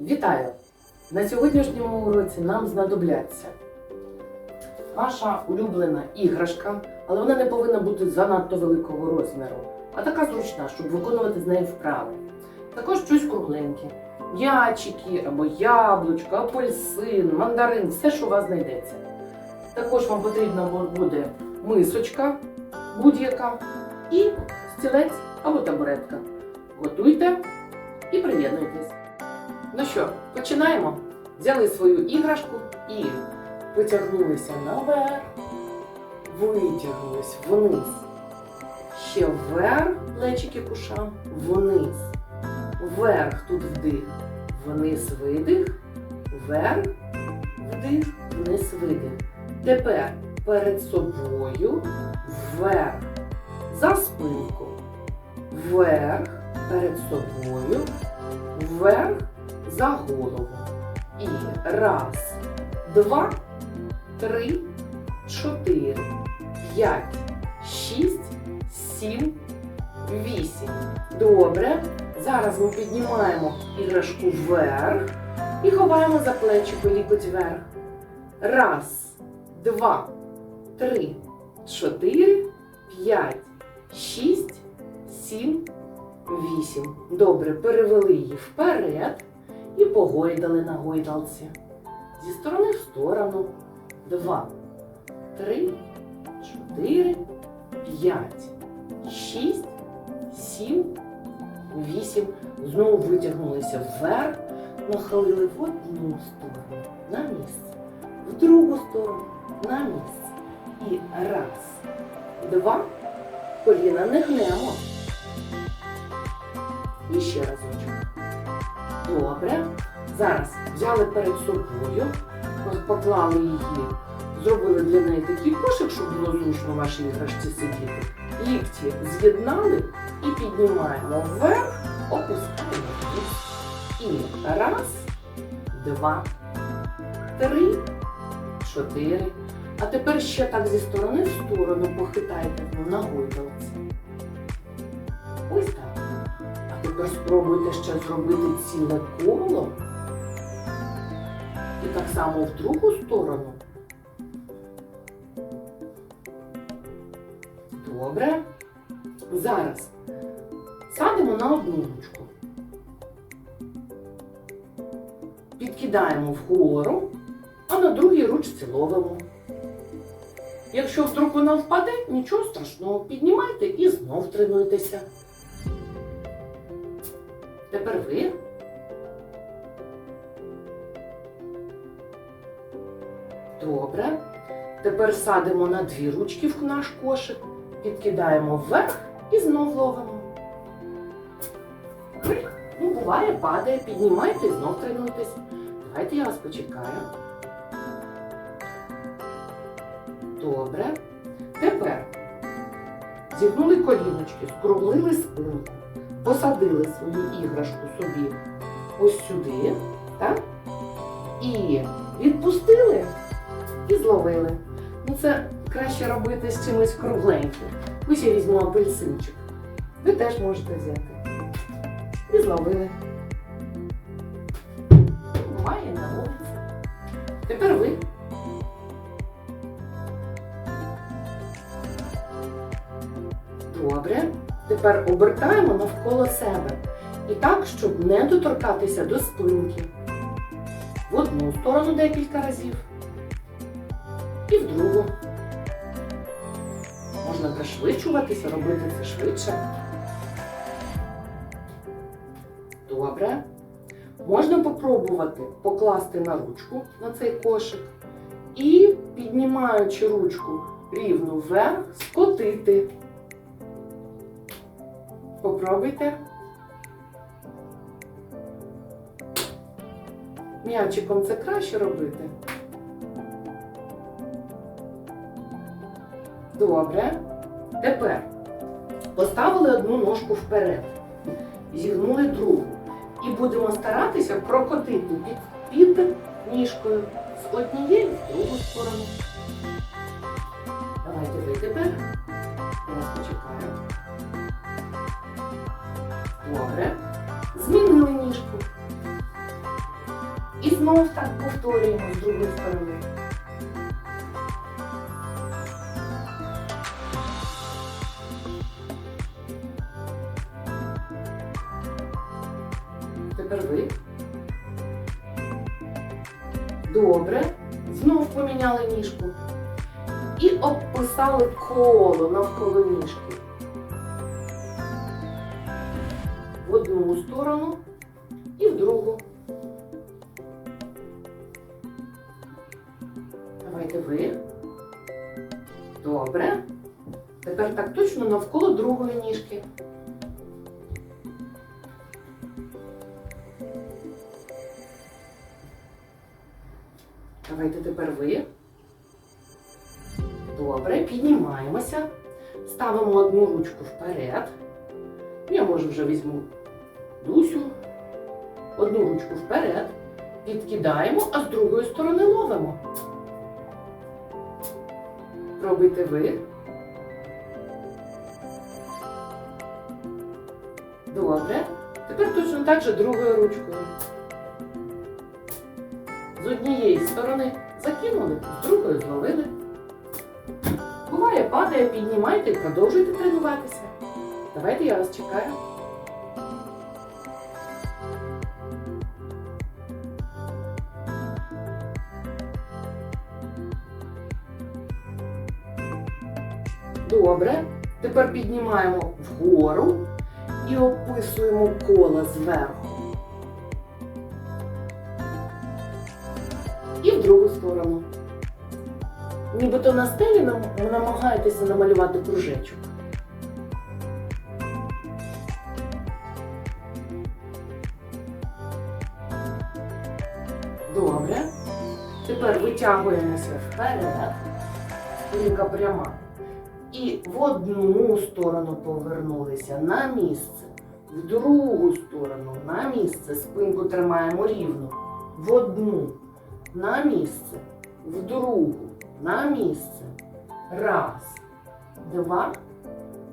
Вітаю! На сьогоднішньому уроці нам знадобляться ваша улюблена іграшка, але вона не повинна бути занадто великого розміру, а така зручна, щоб виконувати з нею вправи. Також щось кругленьке. М'ячики або яблучко, апельсин, мандарин, все, що у вас знайдеться. Також вам потрібна буде мисочка будь-яка і стілець або табуретка. Готуйте і приєднуйтесь. Ну що, починаємо? Взяли свою іграшку і потягнулися наверх, витягнулись вниз. Ще вверх, плечики к ушам, вниз. Вверх тут вдих, вниз видих, вверх, вдих, вниз видих. Тепер перед собою, вверх, за спинку, вверх, перед собою, вверх, за голову. І раз, два, три, чотири, п'ять, шість, сім, вісім. Добре. Зараз ми піднімаємо іграшку вверх і ховаємо за плечико лікоть вверх. Раз, два, три, чотири, п'ять, шість, сім, вісім. Добре, перевели її вперед і погойдали на гойдалці. Зі сторони в сторону. Два, три, чотири, п'ять, шість, сім, вісім. Знову витягнулися вверх, нахилили в одну сторону на місце, в другу сторону на місце. І раз, два, коліна не гнемо. І ще разочок. Добре. Зараз взяли перед собою, поклали її, зробили для неї такий кошик, щоб було зручно вашій іграшці сидіти. Лікті з'єднали і піднімаємо вверх, опускаємо вниз. І раз, два, три, чотири. А тепер ще так зі сторони в сторону похитайте ну, тепер спробуйте ще зробити ціле коло. І так само в другу сторону. Добре. Зараз садимо на одну ручку. Підкидаємо вгору, а на другій ручці ловимо. Якщо вдруг вона впаде, нічого страшного, піднімайте і знов тренуйтеся. Тепер ви. Добре. Тепер садимо на дві ручки в наш кошик, підкидаємо вверх і знов ловимо. Ну, буває, падає, піднімайте і знов тренуйтесь. Давайте я вас почекаю. Добре. Тепер зігнули коліночки, скруглили спинку, посадили свою іграшку собі ось сюди, так? І відпустили і зловили. Ну це краще робити з чимось кругленьким. Ось я візьму апельсинчик. Ви теж можете взяти. І зловили. Буває на вулиці. Тепер ви. Добре. Тепер обертаємо навколо себе. І так, щоб не доторкатися до спинки. В одну сторону декілька разів. І в другу. Можна пришвидшуватися, робити це швидше. Добре. Можна попробувати покласти на ручку на цей кошик і, піднімаючи ручку рівно вверх, скотити. Попробуйте. М'ячиком це краще робити. Добре. Тепер поставили одну ножку вперед, зігнули другу. І будемо старатися прокотити під, під ніжкою з однієї в другу сторону. Давайте ви тепер. Я вас почекаю. Добре. Змінили ніжку. І знов так повторюємо з другої сторони. Тепер ви. Добре. Знов поміняли ніжку. І обписали коло навколо ніжки. Одну сторону і в другу. Давайте ви. Добре. Тепер так точно навколо другої ніжки. Давайте тепер ви. Добре, піднімаємося. Ставимо одну ручку вперед. Я може вже візьму Дусю. Одну ручку вперед. Підкидаємо, а з другої сторони ловимо. Пробуйте ви. Добре. Тепер точно так же другою ручкою. З однієї сторони закинули, з другої зловили. Буває, падає, піднімайте і продовжуйте тренуватися. Давайте я вас чекаю. Добре. Тепер піднімаємо вгору і описуємо коло зверху. І в другу сторону. Нібито на стелі нам намагаєтеся намалювати кружечок. Добре. Тепер витягуємося вперед. Спинка пряма. І в одну сторону повернулися на місце, в другу сторону на місце. Спинку тримаємо рівно. В одну на місце, в другу на місце. Раз, два,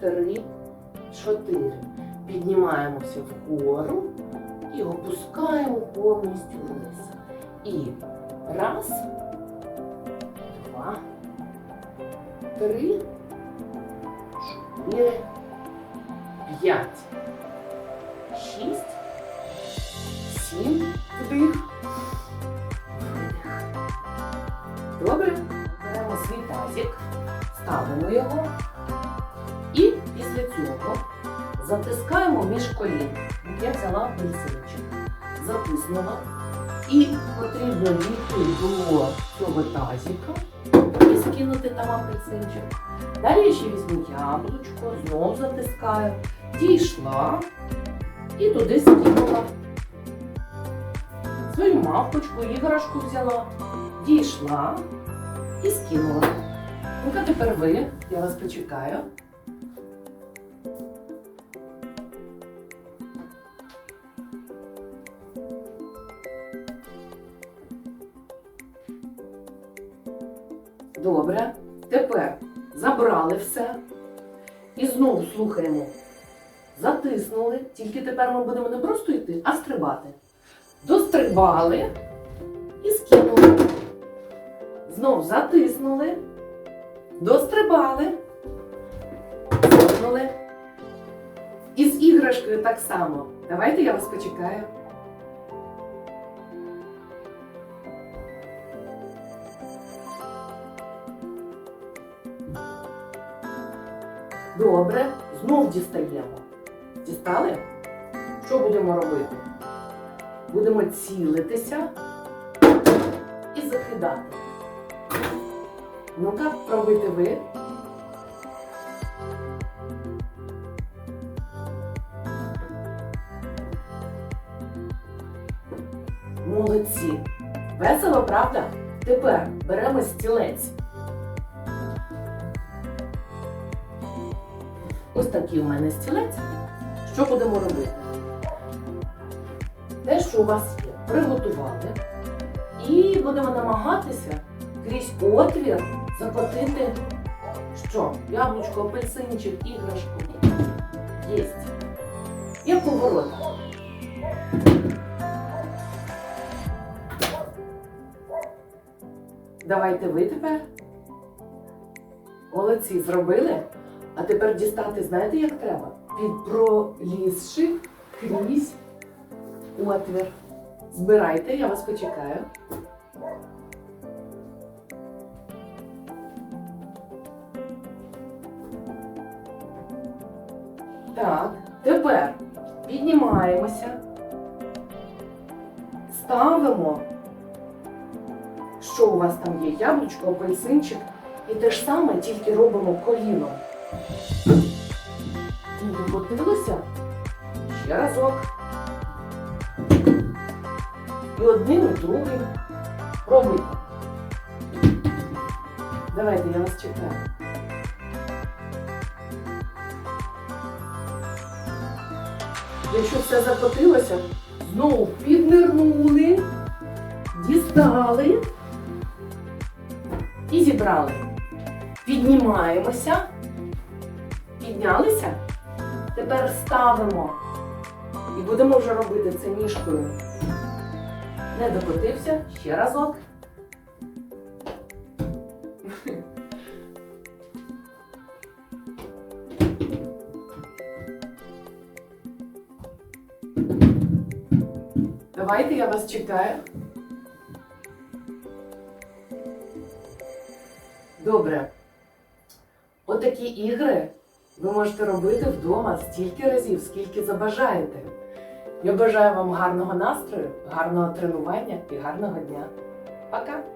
три, чотири. Піднімаємося вгору і опускаємо повністю вниз. І раз, два, три, п'ять, шість, сім, вдих. Добре, беремо свій тазик, ставимо його і після цього затискаємо між колін. Я взяла апельсинчик, затиснула. І потрібно дійти до цього тазика і скинути там апельсинчик. Далі я ще візьму яблучко, знову затискаю, дійшла і туди скинула. Свою мавпочку, іграшку взяла, дійшла і скинула. Ну-ка тепер ви, я вас почекаю. Добре. Тепер забрали все. І знову слухаємо. Затиснули. Тільки тепер ми будемо не просто йти, а стрибати. Дострибали і скинули. Знов затиснули. Дострибали. Скинули. І з іграшкою так само. Давайте я вас почекаю. Добре, знов дістаємо. Дістали? Що будемо робити? Будемо цілитися і закидати. Ну-ка, пробуйте ви. Молодці. Весело, правда? Тепер беремо стілець. Ось такий у мене стілець. Що будемо робити? Те, що у вас є, приготували. І будемо намагатися крізь отвір закотити що? Яблучко, апельсинчик, іграшку. Єсть. Як у ворота. Давайте ви тепер. Молодці, зробили. А тепер дістати, знаєте, як треба? Підпролізши крізь отвір. Збирайте, я вас почекаю. Так, тепер піднімаємося, ставимо, що у вас там є, яблучко, апельсинчик, і те ж саме, тільки робимо коліном. Не докотилося? Ще разок. І одним, і другим. Пробуйте. Давайте, я вас чекаю. Якщо все закотилося, знову піднирнули, дістали і зібрали. Піднімаємося. Піднялися. Тепер ставимо. І будемо вже робити це ніжкою. Не докотився. Ще разок. Давайте я вас чекаю. Добре. Отакі ігри ви можете робити вдома стільки разів, скільки забажаєте. Я бажаю вам гарного настрою, гарного тренування і гарного дня. Пока!